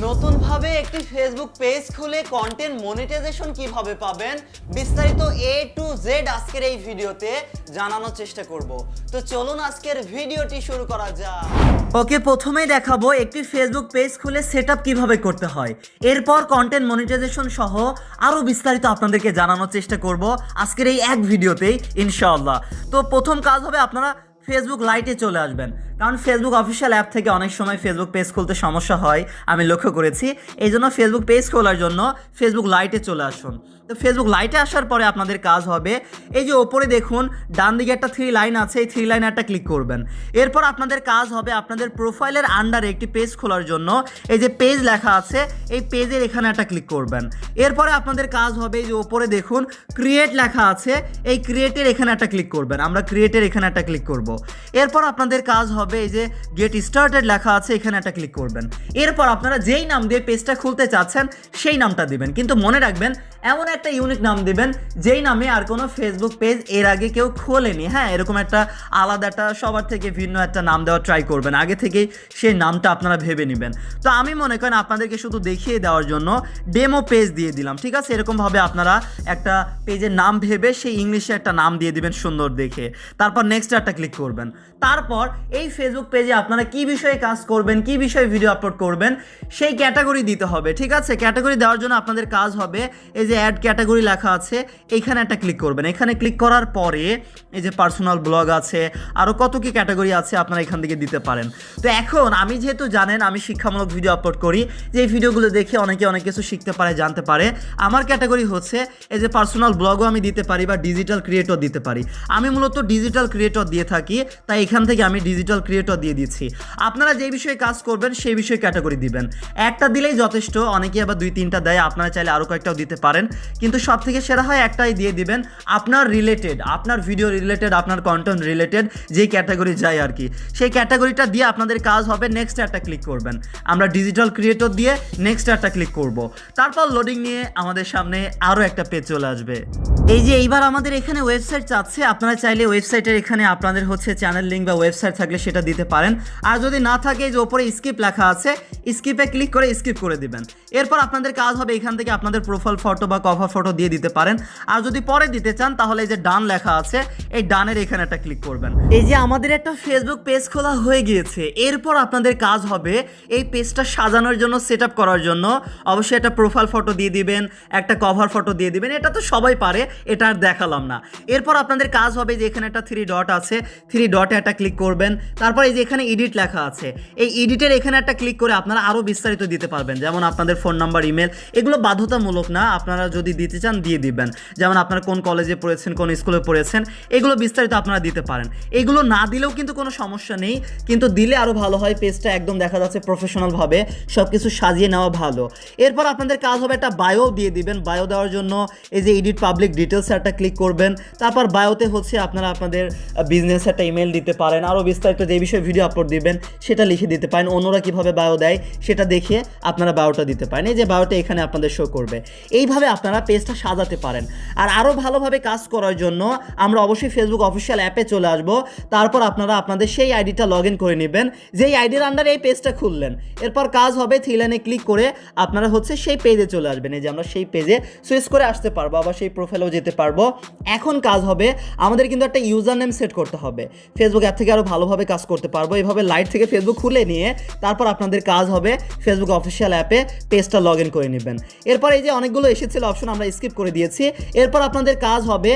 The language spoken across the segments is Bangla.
নতুনভাবে একটি ফেসবুক পেজ খুলে কন্টেন্ট মনিটাইজেশন কীভাবে পাবেন, বিস্তারিত এ টু জেড আজকের এই ভিডিওতে জানানোর চেষ্টা করব। তো চলুন আজকের ভিডিওটি শুরু করা যাক। ওকে, প্রথমেই দেখাবো একটি ফেসবুক পেজ খুলে সেট আপ কীভাবে করতে হয়। এরপর কন্টেন্ট মনিটাইজেশন সহ আরও বিস্তারিত আপনাদেরকে জানানোর চেষ্টা করব আজকের এই এক ভিডিওতেই, ইনশাআল্লাহ। তো প্রথম কাজ হবে আপনারা ফেসবুক লাইটে চলে আসবেন। কারণ ফেসবুক অফিসিয়াল অ্যাপ থেকে অনেক সময় ফেসবুক পেজ খুলতে সমস্যা হয়, আমি লক্ষ্য করেছি। এই জন্য ফেসবুক পেজ খোলার জন্য ফেসবুক লাইটে চলে আসুন। তো ফেসবুক লাইটে আসার পরে আপনাদের কাজ হবে, এই যে ওপরে দেখুন ডান দিকে একটা থ্রি লাইন আছে, এই থ্রি লাইন একটা ক্লিক করবেন। এরপর আপনাদের কাজ হবে আপনাদের প্রোফাইলের আন্ডারে একটি পেজ খোলার জন্য, এই যে পেজ লেখা আছে, এই পেজের এখানে একটা ক্লিক করবেন। এরপরে আপনাদের কাজ হবে, এই যে ওপরে দেখুন ক্রিয়েট লেখা আছে, এই ক্রিয়েটের এখানে একটা ক্লিক করবেন। আমরা ক্রিয়েটের এখানে একটা ক্লিক করব। এরপর আপনাদের কাজ হবে এই যে গেট স্টার্টেড লেখা আছে, এখানে একটা ক্লিক করবেন। এরপর আপনারা যেই নাম দিয়ে পেজটা খুলতে চাচ্ছেন, সেই নামটা দিবেন। কিন্তু মনে রাখবেন, এমন একটা ইউনিক নাম দিবেন, যেই নামে আর কোনো ফেসবুক পেজ এর আগে কেউ খোলেনি। হ্যাঁ এরকম একটা আলাদা একটা সবার থেকে ভিন্ন একটা নাম দেওয়া ট্রাই করবেন। আগে থেকেই সেই নামটা আপনারা ভেবে নেবেন। তো আমি মনে করেন আপনাদেরকে শুধু দেখিয়ে দেওয়ার জন্য ডেমো পেজ দিয়ে দিলাম, ঠিক আছে? এরকমভাবে আপনারা একটা পেজের নাম ভেবে সেই ইংলিশে একটা নাম দিয়ে দিবেন সুন্দর দেখে। তারপর নেক্সট একটা ক্লিক করবেন। তারপর এই ফেসবুক পেজে আপনারা কি বিষয়ে কাজ করবেন, কি বিষয়ে ভিডিও আপলোড করবেন, সেই ক্যাটাগরি দিতে হবে, ঠিক আছে? ক্যাটাগরি দেওয়ার জন্য আপনাদের কাজ হবে, এই যে অ্যাড ক্যাটাগরি লেখা আছে এখানে একটা ক্লিক করবেন। এখানে ক্লিক করার পরে এই যে পার্সোনাল ব্লগ আছে আরও কত কি ক্যাটাগরি আছে আপনারা এখান থেকে দিতে পারেন। তো এখন আমি যেহেতু জানেন, আমি শিক্ষামূলক ভিডিও আপলোড করি, যে এই ভিডিওগুলো দেখে অনেকে অনেক কিছু শিখতে পারে, জানতে পারে। আমার ক্যাটাগরি হচ্ছে এই যে পার্সোনাল ব্লগও আমি দিতে পারি বা ডিজিটাল ক্রিয়েটর দিতে পারি। আমি মূলত ডিজিটাল ক্রিয়েটর দিয়ে থাকি, তাই এখান থেকে আমি ডিজিটাল ক্রিয়েটর দিয়ে দিচ্ছি। আপনারা যে বিষয়ে কাজ করবেন, সেই বিষয়ে ক্যাটাগরি দিবেন। একটা দিলেই যথেষ্ট অনেকে আবার দুই তিনটা দেয়, আপনারা চাইলে আরও কয়েকটাও দিতে পারেন। কিন্তু সব থেকে সেরা হয় একটাই দিয়ে দিবেন, আপনার রিলেটেড আপনার ভিডিও রিলেটেড আপনার কন্টেন্ট রিলেটেড যেই ক্যাটাগরি যায় আর কি। সেই ক্যাটাগরিটা দিয়ে আপনাদের কাজ হবে নেক্সট একটা ক্লিক করবেন। আমরা ডিজিটাল ক্রিয়েটর দিয়ে নেক্সট একটা ক্লিক করব। তারপর লোডিং নিয়ে আমাদের সামনে আরও একটা পেজ চলে আসবে। এই যে এইবার আমাদের এখানে ওয়েবসাইট চাচ্ছে আপনারা চাইলে ওয়েবসাইটের এখানে আপনাদের হচ্ছে চ্যানেল লিঙ্ক বা ওয়েবসাইট থাকলে সেটা দিতে পারেন। আর যদি না থাকে যে ওপরে স্কিপ লেখা আছে স্কিপে ক্লিক করে স্কিপ করে দিবেন। এরপর আপনাদের কাজ হবে এখান থেকে আপনাদের প্রোফাইল ফটো বা কভার ফটো দিয়ে দিতে পারেন। আর যদি পরে দিতে চান, তাহলে এই যে ডান লেখা আছে, এই ডানের এখানে একটা ক্লিক করবেন। এই যে আমাদের একটা ফেসবুক পেজ খোলা হয়ে গিয়েছে, এরপর আপনাদের কাজ হবে এই পেজটা সাজানোর জন্য সেট করার জন্য। অবশ্যই একটা প্রোফাইল ফটো দিয়ে দিবেন, একটা কভার ফটো দিয়ে দিবেন, এটা তো সবাই পারে। এটা আর দেখালাম না। এরপর আপনাদের কাজ হবে যে এখানে একটা থ্রি ডট আছে। থ্রি ডটে একটা ক্লিক করবেন। তারপর এই যে এখানে এডিট লেখা আছে। এই এডিটের এখানে একটা ক্লিক করে আপনারা আরও বিস্তারিত দিতে পারবেন। যেমন আপনাদের ফোন নাম্বার ইমেল এগুলো বাধ্যতামূলক না। আপনারা যদি দিতে চান, দিয়ে দিবেন। যেমন আপনারা কোন কলেজে পড়েছেন, কোন স্কুলে পড়েছেন, এগুলো বিস্তারিত আপনারা দিতে পারেন। এগুলো না দিলেও কিন্তু কোনো সমস্যা নেই। কিন্তু দিলে আরও ভালো হয়। পেজটা একদম দেখা যাচ্ছে প্রফেশনালভাবে সব কিছু সাজিয়ে নেওয়া ভালো। এরপর আপনাদের কাজ হবে একটা বায়ো দিয়ে দিবেন। বায়ো দেওয়ার জন্য এই যে এডিট পাবলিক ডিটেলস একটা ক্লিক করবেন, তারপর বায়োতে হচ্ছে আপনারা আপনাদের বিজনেস একটা ইমেল দিতে পারেন। আরও বিস্তারিত যে বিষয়ে ভিডিও আপলোড দিবেন, সেটা লিখে দিতে পারেন। অন্যরা কীভাবে বায়ো দেয়, সেটা দেখে আপনারা বায়োটা দিতে পারেন। এই যে বায়োটা এখানে আপনাদের শো করবে। এইভাবে আপনারা পেজটা সাজাতে পারেন। আর আরও ভালোভাবে কাজ করার জন্য আমরা অবশ্যই ফেসবুক অফিসিয়াল অ্যাপে চলে আসব। তারপর আপনারা আপনাদের সেই আইডিটা লগ ইন করে নেবেন। যেই আইডির আন্ডারে এই পেজটা খুললেন, এরপর কাজ হবে থ্রি লাইনে ক্লিক করে আপনারা হচ্ছে সেই পেজে চলে আসবেন। এই যে আমরা সেই পেজে সুইচ করে আসতে পারব, আবার সেই প্রোফাইলেও যেতে পারব। এখন কাজ হবে আমাদের কিন্তু একটা ইউজার নেম সেট করতে হবে। ফেসবুক অ্যাপ থেকে আরও ভালোভাবে কাজ করতে পারব। এভাবে লাইট থেকে ফেসবুক খুলে নিয়ে তারপর আপনাদের কাজ হবে ফেসবুক অফিসিয়াল অ্যাপে পেজটা লগ ইন করে নেবেন। এরপর এই যে অনেকগুলো এসেছিল অপশন আমরা স্কিপ করে দিয়েছি। এরপর আপনাদের কাজ হবে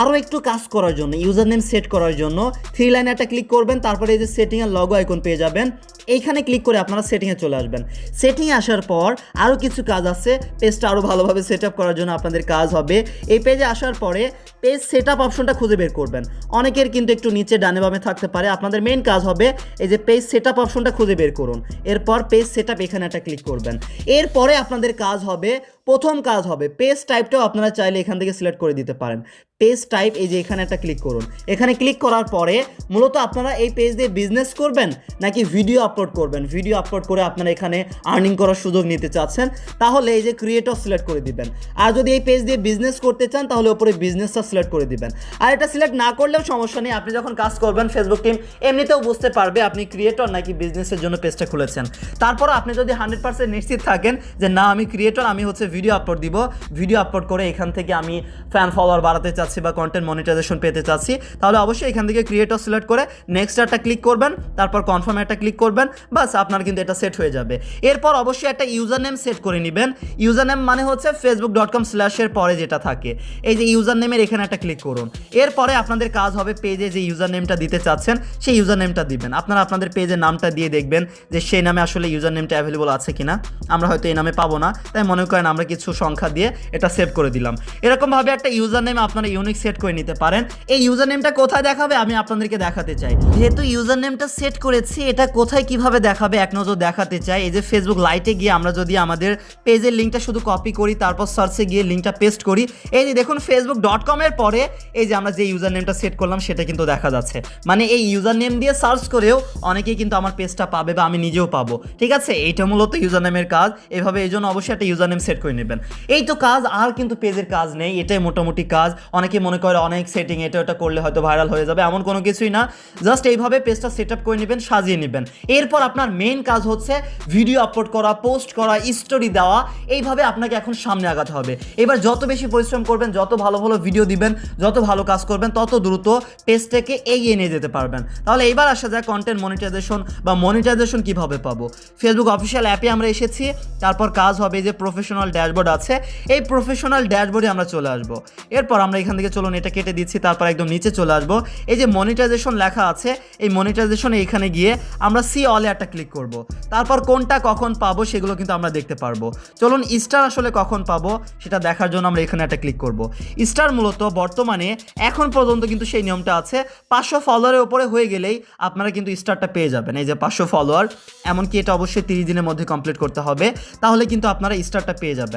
আরও একটু কাজ করার জন্য ইউজার নেম সেট করার জন্য থ্রি লাইনে একটা ক্লিক করবেন, তারপরে এই যে সেটিংয়ের লগো আইকন পেয়ে যাবেন। এইখানে ক্লিক করে আপনারা সেটিংয়ে চলে আসবেন। সেটিংয়ে আসার পর আরও কিছু কাজ আছে পেজটা আরও ভালোভাবে সেট আপ করার জন্য আপনাদের কাজ হবে। এই পেজে আসার পরে পেজ সেট আপ অপশনটা খুঁজে বের করবেন। অনেকের কিন্তু একটু নিচে ডানে বামে থাকতে পারে। আপনাদের মেন কাজ হবে এই যে পেজ সেট আপ অপশনটা খুঁজে বের করুন। এরপর পেজ সেট আপ এখানে একটা ক্লিক করবেন। এরপরে আপনাদের কাজ হবে প্রথম কাজ হবে পেজ টাইপটাও আপনারা চাইলে এখান থেকে সিলেক্ট করে দিতে পারেন। পেজ টাইপ এই যে এখানে একটা ক্লিক করুন। এখানে ক্লিক করার পরে মূলত আপনারা এই পেজ দিয়ে বিজনেস করবেন নাকি ভিডিও আপলোড করবেন? ভিডিও আপলোড করে আপনারা এখানে আর্নিং করার সুযোগ নিতে চাচ্ছেন, তাহলে এই যে ক্রিয়েটর সিলেক্ট করে দিবেন। আর যদি এই পেজ দিয়ে বিজনেস করতে চান, তাহলে ওপরে বিজনেসটা সিলেক্ট করে দিবেন। আর এটা সিলেক্ট না করলেও সমস্যা নেই, আপনি যখন কাজ করবেন ফেসবুক টিম এমনিতেও বুঝতে পারবে আপনি ক্রিয়েটর নাকি বিজনেসের জন্য পেজটা খুলেছেন। তারপর আপনি যদি হান্ড্রেড পার্সেন্ট নিশ্চিত থাকেন যে না, আমি ক্রিয়েটর আমি হচ্ছে ভিডিও আপলোড দিব। ভিডিও আপলোড করে এখান থেকে আমি ফ্যান ফলোয়ার বাড়াতে চাচ্ছি বা কন্টেন্ট মনিটাইজেশন পেতে চাচ্ছি। তাহলে অবশ্যই এখান থেকে ক্রিয়েটর সিলেক্ট করে নেক্সট একটা ক্লিক করবেন, তারপর কনফার্ম একটা ক্লিক করবেন, বাস আপনার কিন্তু এটা সেট হয়ে যাবে। এরপর অবশ্যই একটা ইউজার নেম সেট করে নেবেন। ইউজার নেম মানে হচ্ছে ফেসবুক ডট কম স্ল্যাশের পরে যেটা থাকে। এই যে ইউজার নেমের এখানে একটা ক্লিক করুন। এরপরে আপনাদের কাজ হবে পেজে যে ইউজার নেমটা দিতে চাচ্ছেন, সেই ইউজার নেমটা দিবেন। আপনারা আপনাদের পেজের নামটা দিয়ে দেখবেন যে সেই নামে আসলে ইউজার নেমটা অ্যাভেলেবল আছে কিনা। আমরা হয়তো এই নামে পাবো না, তাই মনে করেন আমরা কিছু সংখ্যা দিয়ে এটা সেভ করে দিলাম। এরকমভাবে একটা ইউজার নেম আপনারা ইউনিক সেট করে নিতে পারেন। এই ইউজার নেমটা কোথায় দেখাবে আমি আপনাদেরকে দেখাতে চাই। যেহেতু ইউজার নেমটা সেট করেছি, এটা কোথায় কীভাবে দেখাবে এক নজর দেখাতে চাই। এই যে ফেসবুক লাইটে গিয়ে আমরা যদি আমাদের পেজের লিঙ্কটা শুধু কপি করি, তারপর সার্চে গিয়ে লিঙ্কটা পেস্ট করি, এই যে দেখুন ফেসবুক ডট কমের পরে এই যে আমরা যে ইউজার নেমটা সেট করলাম, সেটা কিন্তু দেখা যাচ্ছে। মানে এই ইউজার নেম দিয়ে সার্চ করেও অনেকেই কিন্তু আমার পেজটা পাবে বা আমি নিজেও পাবো। ঠিক আছে? এইটা মূলত ইউজার নেমের কাজ। এভাবে এই জন্য অবশ্যই একটা ইউজার নেম সেট করে নেবেন। এই তো কাজ, আর কিন্তু পেজের কাজ নেই, এটাই মোটামুটি কাজ। অনেকে মনে করে অনেক সেটিং এটা ওটা করলে হয়তো ভাইরাল হয়ে যাবে, এমন কোনো কিছুই না। জাস্ট এইভাবে পেজটা সেট করে নেবেন, সাজিয়ে নেবেন। এরপর আপনার মেইন কাজ হচ্ছে ভিডিও আপলোড করা পোস্ট করা স্টোরি দেওয়া। এইভাবে আপনাকে এখন সামনে আগাতে হবে। এবার যত বেশি পরিশ্রম করবেন, যত ভালো ভালো ভিডিও দিবেন, যত ভালো কাজ করবেন, তত দ্রুত পেজটাকে এগিয়ে নিয়ে যেতে পারবেন। তাহলে এবার আসা যায় কন্টেন্ট মনিটাইজেশন বা মনিটাইজেশন কীভাবে পাবো। ফেসবুক অফিসিয়াল অ্যাপে আমরা এসেছি, তারপর কাজ হবে যে প্রফেশনাল ড্যাশবোর্ড আছে। এই প্রফেশনাল ড্যাশবোর্ডে আমরা চলে আসব। এরপর আমরা এখান থেকে চলুন, এটা কেটে দিচ্ছি, তারপর একদম নিচে চলে আসব। এই যে মনিটাইজেশন লেখা আছে, এই মনিটাইজেশন এখানে গিয়ে আমরা সি অলে একটা ক্লিক করব। তারপর কোনটা কখন পাবো সেগুলো কিন্তু আমরা দেখতে পারব। চলুন স্টার আসলে কখন পাবো সেটা দেখার জন্য আমরা এখানে একটা ক্লিক করব। স্টার মূলত বর্তমানে, এখন পর্যন্ত কিন্তু সেই নিয়মটা আছে। পাঁচশো ফলোয়ারের উপরে হয়ে গেলেই আপনারা কিন্তু স্টারটা পেয়ে যাবেন। এই যে পাঁচশো ফলোয়ার এমনকি এটা অবশ্যই তিরিশ দিনের মধ্যে কমপ্লিট করতে হবে। তাহলে কিন্তু আপনারা স্টারটা পেয়ে যাবেন।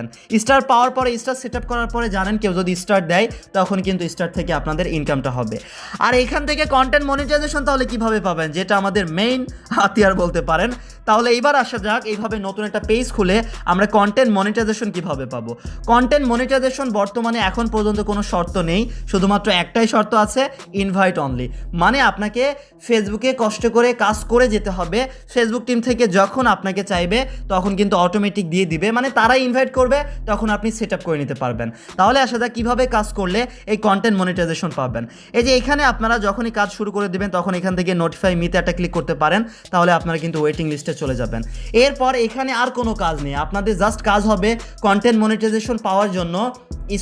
স্টার পাওয়ার পরে স্টার সেট করার পরে জানেন কেউ যদি স্টার দেয়, তখন কিন্তু স্টার থেকে আপনাদের ইনকামটা হবে। আর এখান থেকে কন্টেন্ট মনিটাইজেশন তাহলে কীভাবে পাবেন? যেটা আমাদের মেইন হাতিয়ার বলতে পারেন। তাহলে এইবার আসা যাক, এইভাবে নতুন একটা পেজ খুলে আমরা কন্টেন্ট মনিটাইজেশন কীভাবে পাবো? কন্টেন্ট মনিটাইজেশন বর্তমানে এখন পর্যন্ত কোনো শর্ত নেই, শুধুমাত্র একটাই শর্ত আছে ইনভাইট অনলি মানে আপনাকে ফেসবুকে কষ্ট করে কাজ করে যেতে হবে। ফেসবুক টিম থেকে যখন আপনাকে চাইবে, তখন কিন্তু অটোমেটিক দিয়ে দিবে। মানে তারা ইনভাইট করবে, তখন আপনি সেট করে নিতে পারবেন। তাহলে আসা যাক কীভাবে কাজ করলে এই কন্টেন্ট মনিটাইজেশন পাবেন। এই যে এখানে আপনারা যখনই কাজ শুরু করে দেবেন, তখন এখান থেকে নোটিফাই মিতে একটা ক্লিক করতে পারেন, তাহলে আপনারা কিন্তু ওয়েটিং লিস্টে চলে যাবেন। এরপর এখানে আর কোনো কাজ নেই। আপনাদের জাস্ট কাজ হবে কন্টেন্ট মনিটাইজেশন পাওয়ার জন্য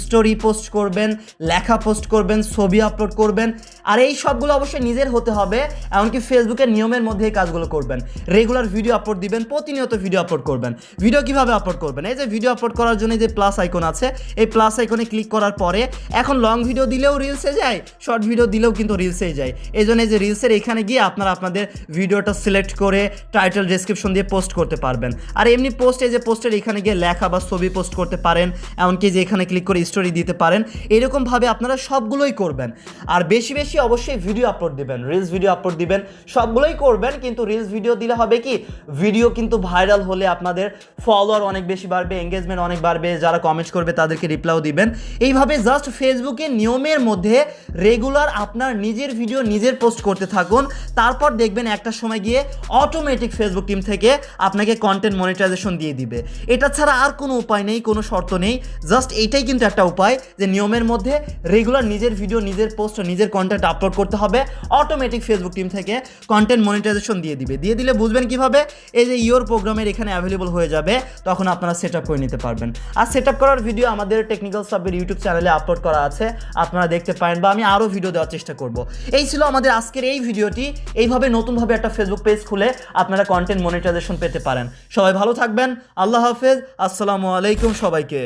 স্টোরি পোস্ট করবেন, লেখা পোস্ট করবেন, ছবি আপলোড করবেন। আর এই সবগুলো অবশ্যই নিজের হতে হবে, এমনকি ফেসবুকের নিয়মের মধ্যে এই কাজগুলো করবেন। রেগুলার ভিডিও আপলোড দিবেন, প্রতিনিয়ত ভিডিও আপলোড করবেন। ভিডিও কীভাবে আপলোড করবেন? এই যে ভিডিও আপলোড করার জন্য যে প্লাস আইকন আছে, এই প্লাস আইকনে ক্লিক করার পরে এখন লং ভিডিও দিলেও রিলসে যায় শর্ট ভিডিও দিলেও কিন্তু রিলসেই যায়। এই জন্য যে রিলসের এখানে গিয়ে আপনারা আপনাদের ভিডিওটা সিলেক্ট করে টাইটেল ডিসক্রিপশন দিয়ে পোস্ট করতে পারবেন। আর এমনি পোস্ট যে পোস্টের এখানে গিয়ে লেখা বা ছবি পোস্ট করতে পারেন, এমনকি যে এখানে ক্লিক করে স্টোরি দিতে পারেন এরকমভাবে আপনারা সবগুলোই করবেন। আর বেশি বেশি অবশ্যই ভিডিও আপলোড দিবেন রিলস ভিডিও আপলোড দিবেন, সবগুলোই করবেন, কিন্তু রিলস ভিডিও দিলে হবে কি ভিডিও কিন্তু ভাইরাল হলে আপনাদের ফলোয়ার অনেক বেশি বাড়বে এঙ্গেজমেন্ট অনেক বাড়বে যারা কমেন্ট করবে তাদেরকে রিপ্লাইও দিবেন। এইভাবে জাস্ট ফেসবুকে নিয়মের মধ্যে রেগুলার আপনার নিজের ভিডিও নিজের পোস্ট করতে থাকুন। তারপর দেখবেন একটা সময় গিয়ে অটোমেটিক ফেসবুক টিম থেকে আপনাকে কন্টেন্ট মনিটাইজেশন দিয়ে দিবে। এটা ছাড়া আর কোনো উপায় নেই, কোনো শর্ত নেই। জাস্ট এইটাই কিন্তু একটা উপায় যে নিয়মের মধ্যে রেগুলার নিজের ভিডিও নিজের পোস্ট নিজের কন্টেন্ট আপলোড করতে হবে। অটোমেটিক ফেসবুক টিম থেকে কন্টেন্ট মনিটাইজেশন দিয়ে দিবে। দিয়ে দিলে বুঝবেন কীভাবে? এই যে ইয়োর প্রোগ্রামের এখানে অ্যাভেলেবল হয়ে যাবে, তখন আপনারা সেট আপ করে নিতে পারবেন। আর সেট করার ভিডিও আমাদের টেকনিক্যাল সাবের ইউটিউব চ্যানেলে আপলোড করা আছে, আপনারা দেখতে পারেন বা আমি আরও ভিডিও দেওয়ার চেষ্টা করব। এই ছিল আমাদের আজকের এই ভিডিওটি এইভাবে নতুনভাবে একটা ফেসবুক পেজ খুলে আপনারা কন্টেন্ট মনিটাইজেশন পেতে পারেন। সবাই ভালো থাকবেন, আল্লাহ হাফেজ, আসসালামু আলাইকুম সবাইকে।